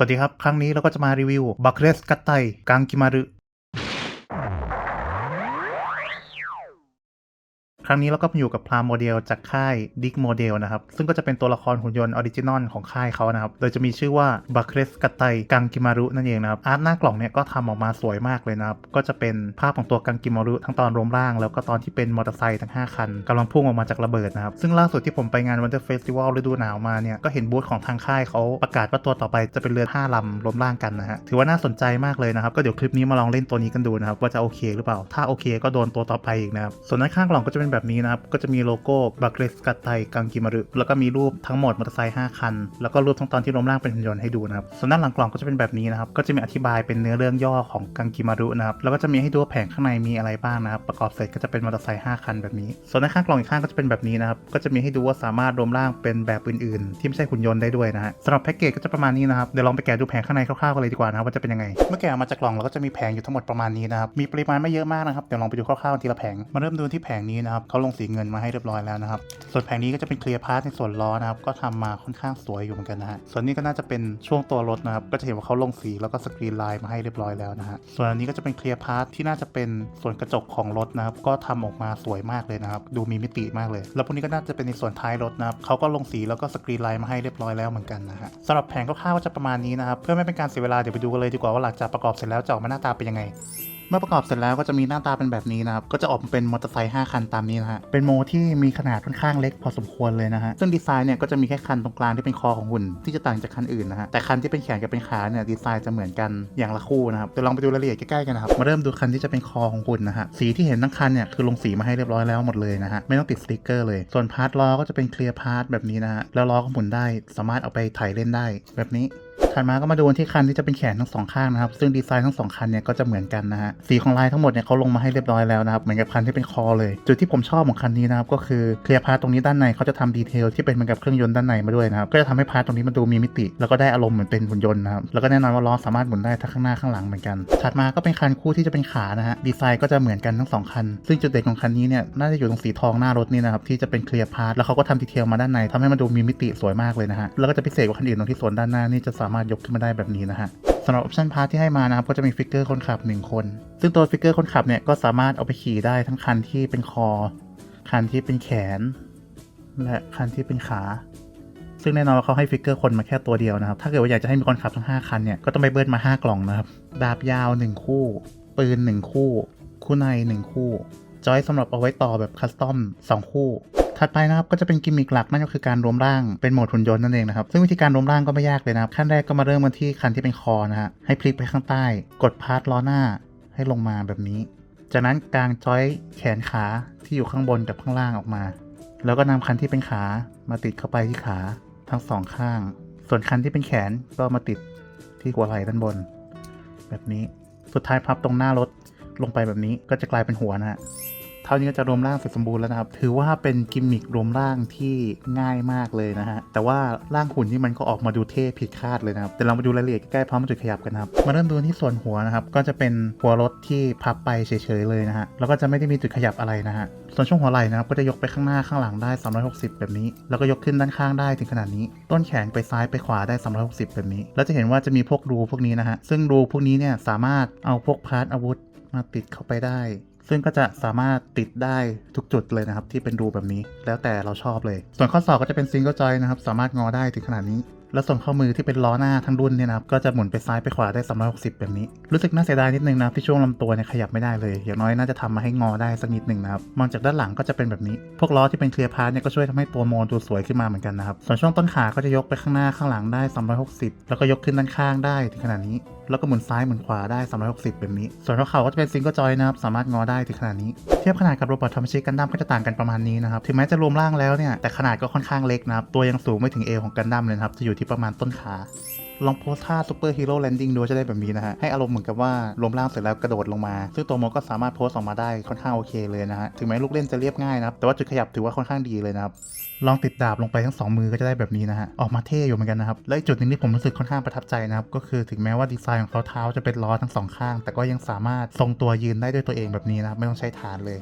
สวัสดีครับ ครั้งนี้เราก็จะมารีวิวบัคเรสกัตไตกังกิมารุ ครั้งนี้เราก็มาอยู่กับพรามโมเดลจากค่ายดิกโมเดลนะครับ ซึ่งก็จะเป็นตัวละครหุ่นยนต์ออริจินอลของค่ายเขานะครับ โดยจะมีชื่อว่าบัคเรสกัตไตกังกิมารุนั่นเองนะครับ อาร์ตหน้ากล่องเนี่ยก็ทำออกมาสวยมากเลยนะครับ ก็จะเป็นภาพของตัวกังกิมารุทั้งตอนรวมร่าง แล้วก็ตอนที่เป็นมอเตอร์ไซค์ทั้ง 5 คันกำลังพุ่งออกมาจากระเบิดนะครับ ซึ่งล่าสุดที่ผมไปงานวันเดอร์เฟสติวัลฤดูหนาวมาเนี่ยก็เห็นบูธของทางค่ายเขาประกาศว่าตัวต่อไปจะเป็นเรือ5ลำรวมร่างกันนะฮะถือว่าน่าสนใจมากเลยนะครับก็เดี๋ยวคลิปนี้มาลองเล่นตัวนี้กันดูนะครับว่าจะโอเคหรือเปล่าถ้าโอเคก็โดนตัวต่อไปอีกนะครับส่วนด้านข้างกล่องก็จะเป็นแบบแบบนี้นะครับ ก็จะมีโลโก้บัคเรสกัตไตกังกิมารุแล้วก็มีรูปทั้งหมดมอเตอร์ไซค์5คัน แล้วก็รูปทั้งตอนที่รวมร่างเป็นหุ่นยนต์ให้ดูนะครับ ส่วนด้านหลังกล่องก็จะเป็นแบบนี้นะครับ ก็จะมีอธิบายเป็นเนื้อเรื่องย่อของกังกิมารุนะครับ แล้วก็จะมีให้ดูแผงข้างในมีอะไรบ้างนะครับ ประกอบเสร็จก็จะเป็นมอเตอร์ไซค์5คันแบบนี้ ส่วนด้านข้างกล่องอีกข้างก็จะเป็นแบบนี้นะครับ ก็จะมีให้ดูว่าสามารถรวมร่างเป็นแบบอื่นๆ ที่ไม่ใช่หุ่นยนต์ได้ด้วยนะฮะสำหรับแพ็กเกจก็จะประมาณนี้นะครับ เดี๋ยวลองไปแกะดูแผงข้างในคร่าวๆกันเลยดีกว่านะครับว่าจะเป็นยังไง เมื่อแกะออกมาจากกล่องเราก็จะมีแผงอยู่ทั้งหมดประมาณนี้นะครับ มีปริมาณไม่เยอะมากนะครับ เดี๋ยวลองไปดูคร่าวๆทีละแผง มาเริ่มดูที่แผงนี้นะครับเขาลงสีเงินมาให้เรียบร้อยแล้วนะครับ ส่วนแผงนี้ก็จะเป็นเคลียร์พาร์ทในส่วนล้อนะครับ ก็ทำมาค่อนข้างสวยอยู่เหมือนกันนะฮะ ส่วนนี้ก็น่าจะเป็นช่วงตัวรถนะครับ ก็จะเห็นว่าเขาลงสีแล้วก็สกรีนลายมาให้เรียบร้อยแล้วนะฮะ ส่วนอันนี้ก็จะเป็นเคลียร์พาร์ทที่น่าจะเป็นส่วนกระจกของรถนะครับ ก็ทำออกมาสวยมากเลยนะครับ ดูมีมิติมากเลย แล้วพวกนี้ก็น่าจะเป็นในส่วนท้ายรถนะครับเขาก็ลงสีแล้วก็สกรีนลายมาให้เรียบร้อยแล้วเหมือนกันนะฮะสำหรับแผงคร่าวๆก็จะประมาณนี้นะครับ เพื่อไม่เป็นการเสียเวลาเดี๋ยวไปดูกันเลยดีกว่าว่าหลังจากประกอบเสร็จแล้วจะออกมาหน้าตาเป็นยังไง เมื่อประกอบเสร็จแล้วก็จะมีหน้าตาเป็นแบบนี้นะครับ ก็จะออกมาเป็นมอเตอร์ไซค์5คันตามนี้นะฮะ เป็นโมที่มีขนาดค่อนข้างเล็กพอสมควรเลยนะฮะ ซึ่งดีไซน์เนี่ยก็จะมีแค่คันตรงกลางที่เป็นคอของหุ่นที่จะต่างจากคันอื่นนะฮะ แต่คันที่เป็นแขนกับเป็นขาเนี่ยดีไซน์จะเหมือนกันอย่างละคู่นะครับ เดี๋ยวลองไปดูรายละเอียดใกล้ๆกันนะครับ มาเริ่มดูคันที่จะเป็นคอของหุ่นนะฮะ สีที่เห็นทั้งคันเนี่ยคือลงสีมาให้เรียบร้อยแล้วหมดเลยนะฮะ ไม่ต้องติดสติกเกอร์เลย ส่วนพาร์ทล้อก็จะเป็นเคลียร์พาร์ทแบบนี้นะฮะ แล้วล้อก็หมุนได้ สามารถเอาไปถ่ายเล่นได้แบบนี้ ถัดมาก็มาดูที่คันที่จะเป็นแขนทั้งสองข้างนะครับ ซึ่งดีไซน์ทั้งสองคันเนี่ยก็จะเหมือนกันนะฮะ สีของลายทั้งหมดเนี่ยเขาลงมาให้เรียบร้อยแล้วนะครับ เหมือนกับคันที่เป็นคอเลย จุดที่ผมชอบของคันนี้นะครับ ก็คือเคลียร์พาร์ทตรงนี้ด้านในเขาจะทำดีเทลที่เป็นเหมือนกับเครื่องยนต์ด้านในมาด้วยนะครับ ก็จะทำให้พาร์ทตรงนี้มันดูมีมิติ แล้วก็ได้อารมณ์เหมือนเป็นหุ่นยนต์นะครับ แล้วก็แน่นอนว่าล้อสามารถหมุนได้ทั้งข้างหน้าข้างหลังเหมือนกัน ถัดมาก็เป็นคันคู่ที่จะเป็นขานะฮะ ดีไซน์ก็จะเหมือนกันทั้งสองคัน ซึ่งจุดเด่นของคันนี้เนี่ยน่าจะอยู่ตรงสีทองหน้ารถนี่นะครับที่จะเป็นเคลียร์พาร์ทแล้วเขาก็ทำดีเทลมาด้านในทำให้มันดูมีมิติสวยมากเลยนะฮะแล้วก็จะพิเศษกว่าคันอื่นตรงที่ส่วนด้านหน้านี่จะสามารถยกขึ้นมาได้แบบนี้นะฮะสำหรับออปชันพาร์ทที่ให้มานะครับก็จะมีฟิกเกอร์คนขับ 1 คน ซึ่งตัวฟิกเกอร์คนขับเนี่ยก็สามารถเอาไปขี่ได้ทั้งคันที่เป็นคอ คันที่เป็นแขน และคันที่เป็นขา ซึ่งแน่นอนว่าเขาให้ฟิกเกอร์คนมาแค่ตัวเดียวนะครับ ถ้าเกิดว่าอยากจะให้มีคนขับทั้ง 5 คันเนี่ยก็ต้องไปเบิร์มา 5 กล่องนะครับ ดาบยาว 1 คู่ ปืน 1 คู่ คู่ใน 1 คู่ จอยสำหรับเอาไว้ต่อแบบคัสตอม 2 คู่ ถัดไปนะครับก็จะเป็นกิมมิคหลักนั่นก็คือการรวมร่างเป็นโหมดหุ่นยนต์นั่นเองนะครับซึ่งวิธีการรวมร่างก็ไม่ยากเลยนะครับขั้นแรกก็มาเริ่มกันที่คันที่เป็นคอนะฮะให้พลิกไปข้างใต้ กดพาร์ทล้อหน้าให้ลงมาแบบนี้ จากนั้นกางจอยแขนขาที่อยู่ข้างบนกับข้างล่างออกมา แล้วก็นำคันที่เป็นขามาติดเข้าไปที่ขาทั้งสองข้าง ส่วนคันที่เป็นแขนก็มาติดที่หัวไหล่ด้านบน แบบนี้ สุดท้ายพับตรงหน้ารถลงไปแบบนี้ก็จะกลายเป็นหัวนะฮะ ท่านี้ก็จะรวมร่างเสร็จสมบูรณ์แล้วนะครับ ถือว่าเป็นกิมมิครวมร่างที่ง่ายมากเลยนะฮะ แต่ว่าร่างหุ่นนี่มันก็ออกมาดูเท่ผิดคาดเลยนะครับ แต่เรามาดูรายละเอียดใกล้ๆพร้อมจุดขยับกันครับ มาเริ่มดูที่ส่วนหัวนะครับ ก็จะเป็นหัวรถที่พับไปเฉยๆเลยนะฮะ แล้วก็จะไม่ได้มีจุดขยับอะไรนะฮะ ส่วนช่วงหัวไหล่นะครับ ก็จะยกไปข้างหน้าข้างหลังได้ 360 แบบนี้ แล้วก็ยกขึ้นด้านข้างได้ถึงขนาดนี้ ต้นแขนไปซ้ายไปขวาได้ 360 แบบนี้ แล้วจะเห็นว่าจะมีพวกรูพวกนี้นะฮะ ซึ่งรูพวกนี้เนี่ยสามารถเอาพวกพาร์ทอาวุธมาติดเข้าไปได้ ซึ่งก็จะสามารถติดได้ทุกจุดเลยนะครับ ที่เป็นรูแบบนี้ แล้วแต่เราชอบเลย ส่วนข้อศอกก็จะเป็นซิงเกิลจอยนะครับ สามารถงอได้ถึงขนาดนี้ แล้วส่วนข้อมือที่เป็นล้อหน้าทั้งรุ่นเนี่ยนะครับก็จะหมุนไปซ้ายไปขวาได้ 360 แบบนี้ รู้สึกน่าเสียดายนิดนึงนะที่ช่วงลำตัวเนี่ยขยับไม่ได้เลย อย่างน้อยน่าจะทำมาให้งอได้สักนิดหนึ่งนะครับมองจากด้านหลังก็จะเป็นแบบนี้ พวกล้อที่เป็นเคลียร์พาร์ทเนี่ยก็ช่วยทำให้ตัวโมดูสวยขึ้นมาเหมือนกันนะครับส่วนช่วงต้นขาก็จะยกไปข้างหน้าข้างหลังได้ 360 แล้วก็ยกขึ้นด้านข้างได้ถึงขนาดนี้แล้วก็หมุนซ้ายหมุนขวาได้ 360 แบบนี้ ส่วนหัวเข่าก็จะเป็นซิงเกิลจอยนะครับ สามารถงอได้ถึงขนาดนี้ เทียบขนาดกับโรบอททอมชิกันดั้มก็จะต่างกันประมาณนี้นะครับ ถึงแม้จะรวมร่างแล้วเนี่ย แต่ขนาดก็ค่อนข้างเล็กนะครับ ตัวยังสูงไม่ถึงเอวของกันดั้มเลยครับ จะอยู่ที่ประมาณต้นขาลองโพสท่าซูเปอร์ฮีโร่แลนดิ้งดูจะได้แบบนี้นะฮะ ให้อารมณ์เหมือนกับว่ารวมร่างเสร็จแล้วกระโดดลงมา ซึ่งตัวโมก็สามารถโพสออกมาได้ค่อนข้างโอเคเลยนะฮะ ถึงแม้ลูกเล่นจะเรียบง่ายนะครับ แต่ว่าจุดขยับถือว่าค่อนข้างดีเลยนะครับ ลองติดดาบลงไปทั้งสองมือก็จะได้แบบนี้นะฮะ ออกมาเท่อยู่เหมือนกันนะครับ และจุดหนึ่งที่ผมรู้สึกค่อนข้างประทับใจนะครับ ก็คือถึงแม้ว่าดีไซน์ของเขาเท้าจะเป็นล้อทั้งสองข้าง แต่ก็ยังสามารถทรงตัวยืนได้ด้วยตัวเองแบบนี้นะไม่ต้องใช้ฐานเลย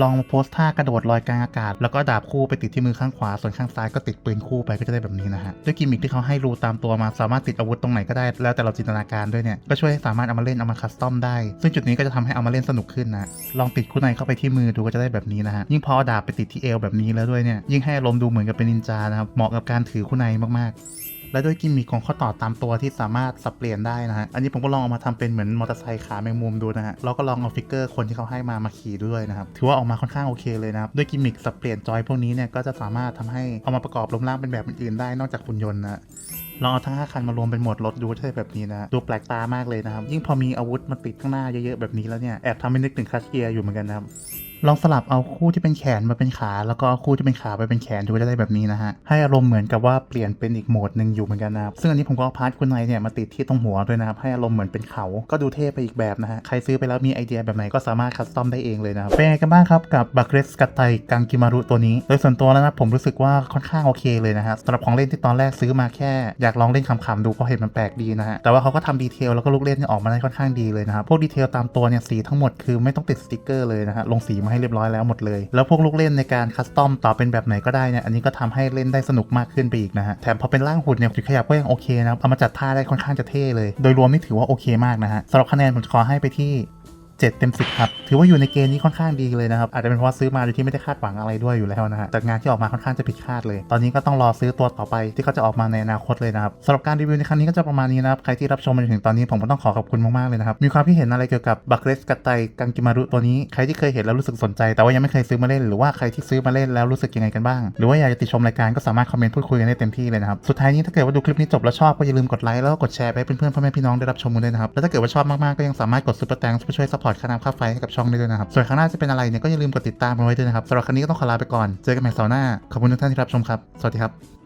ลองมาโพสท่ากระโดดลอยกลางอากาศ แล้วก็ดาบคู่ไปติดที่มือข้างขวา ส่วนข้างซ้ายก็ติดปืนคู่ไปก็จะได้แบบนี้นะฮะ ด้วยกิมมิคที่เขาให้รูตามตัวมาสามารถติดอาวุธตรงไหนก็ได้ แล้วแต่เราจินตนาการด้วยเนี่ย ก็ช่วยสามารถเอามาเล่นเอามาคัสตอมได้ ซึ่งจุดนี้ก็จะทำให้เอามาเล่นสนุกขึ้นนะ ลองติดคู่ในเข้าไปที่มือดูก็จะได้แบบนี้นะฮะ ยิ่งพอดาบไปติดที่เอวแบบนี้แล้วด้วยเนี่ย ยิ่งให้อารมณ์ดูเหมือนกับเป็นนินจานะครับ เหมาะกับการถือคู่ในมากๆ และด้วยกิมมิคของข้อต่อตามตัวที่สามารถสับเปลี่ยนได้นะฮะ อันนี้ผมก็ลองเอามาทำเป็นเหมือนมอเตอร์ไซค์ขาแมงมุมดูนะฮะ แล้วก็ลองเอาฟิกเกอร์คนที่เขาให้มามาขี่ด้วยนะครับ ถือว่าออกมาค่อนข้างโอเคเลยนะครับ ด้วยกิมมิคสับเปลี่ยนจอยพวกนี้เนี่ยก็จะสามารถทำให้เอามาประกอบลมร่างเป็นแบบอื่นๆได้นอกจากหุ่นยนต์นะลองเอาทั้ง 5 คันมารวมเป็นหมวดรถดูจะได้แบบนี้นะ ดูแปลกตามากเลยนะครับ ยิ่งพอมีอาวุธมาติดข้างหน้าเยอะๆแบบนี้แล้วเนี่ย แอบทำให้นึกถึงคลัชเกียร์อยู่เหมือนกันนะครับ ลองสลับเอาคู่ที่เป็นแขนมาเป็นขา แล้วก็เอาคู่ที่เป็นขาไปเป็นแขนดูจะได้แบบนี้นะฮะ ให้อารมณ์เหมือนกับว่าเปลี่ยนเป็นอีกโหมดหนึ่งอยู่เหมือนกันนะครับซึ่งอันนี้ผมก็เอาพาร์ทคุณไนเนี่ยมาติดที่ตรงหัวด้วยนะครับให้อารมณ์เหมือนเป็นเขา ก็ดูเท่ไปอีกแบบนะฮะใครซื้อไปแล้วมีไอเดียแบบไหนก็สามารถคัสตอมได้เองเลยนะครับเป็นไงกันบ้างครับกับบัคเรสกัตไตกังกิมารุตัวนี้ โดยส่วนตัวแล้วนะผมรู้สึกว่าค่อนข้างโอเคเลยนะฮะสำหรับของเล่นที่ตอนแรกซื้อมาแค่อยากลองเล่นขำๆดูเพราะเห็นมันแปลกดีนะฮะแต่ว่าเขาก็ทำดีเทลแล้วก็ลูกเล่นเนี่ยออกมาได้ค่อนข้างดีเลยนะครับพวกดีเทลตามตัวเนี่ยสีทั้งหมดคือไม่ต้องติดสติกเกอร์เลยนะฮะลงสีมาให้เรียบร้อยแล้วหมดเลย แล้วพวกลูกเล่นในการคัสตอมต่อเป็นแบบไหนก็ได้เนี่ยอันนี้ก็ทำให้เล่นได้สนุกมากขึ้นไปอีกนะฮะแถมพอเป็นร่างหุ่นเนี่ยจุดขยับก็ยังโอเคนะเอามาจัดท่าได้ค่อนข้างจะเท่เลย โดยรวมนี่ถือว่าโอเคมากนะฮะสำหรับคะแนนผมขอให้ไปที่ 7 เต็ม 10 ครับ ถือว่าอยู่ในเกณฑ์นี้ค่อนข้างดีเลยนะครับ อาจจะเป็นเพราะซื้อมาโดยที่ไม่ได้คาดหวังอะไรด้วยอยู่แล้วนะฮะแต่งานที่ออกมาค่อนข้างจะผิดคาดเลย ตอนนี้ก็ต้องรอซื้อตัวต่อไปที่เขาจะออกมาในอนาคตเลยนะครับสำหรับการรีวิวในครั้งนี้ก็จะประมาณนี้นะครับ ใครที่รับชมมาถึงตอนนี้ผมก็ต้องขอขอบคุณมากๆเลยนะครับ มีความคิดเห็นอะไรเกี่ยวกับบัคเรสกัตไตกังกิมารุตัวนี้ ใครที่เคยเห็นแล้วรู้สึกสนใจ แต่ว่ายังไม่เคยซื้อมาเล่น หรือว่าใครที่ซื้อมาเล่นแล้วรู้สึกยังไงกันบ้าง หรือว่าอยากจะติชมรายการก็สามารถคอมเมนต์พูดคุยกันได้เต็มที่เลยนะครับ สุดท้ายนี้ถ้าเกิดว่าดูคลิปนี้จบแล้วชอบก็อย่าลืมกดไลค์แล้วก็กดแชร์ไปเพื่อนๆพ่อแม่พี่น้องได้รับชมกันด้วยนะครับ แล้วถ้าเกิดว่าชอบมากๆก็ยังสามารถกดซุปเปอร์แตงเพื่อช่วยซัพพอร์ตค่าน้ำค่าไฟให้กับช่องได้ด้วยนะครับ ส่วนข้างหน้าจะเป็นอะไรเนี่ยก็อย่าลืมกดติดตามเอาไว้ด้วยนะครับสำหรับครั้งนี้ก็ต้องขอลาไปก่อน เจอกันใหม่เสาร์หน้า ขอบคุณทุกท่านที่รับชมครับ สวัสดีครับ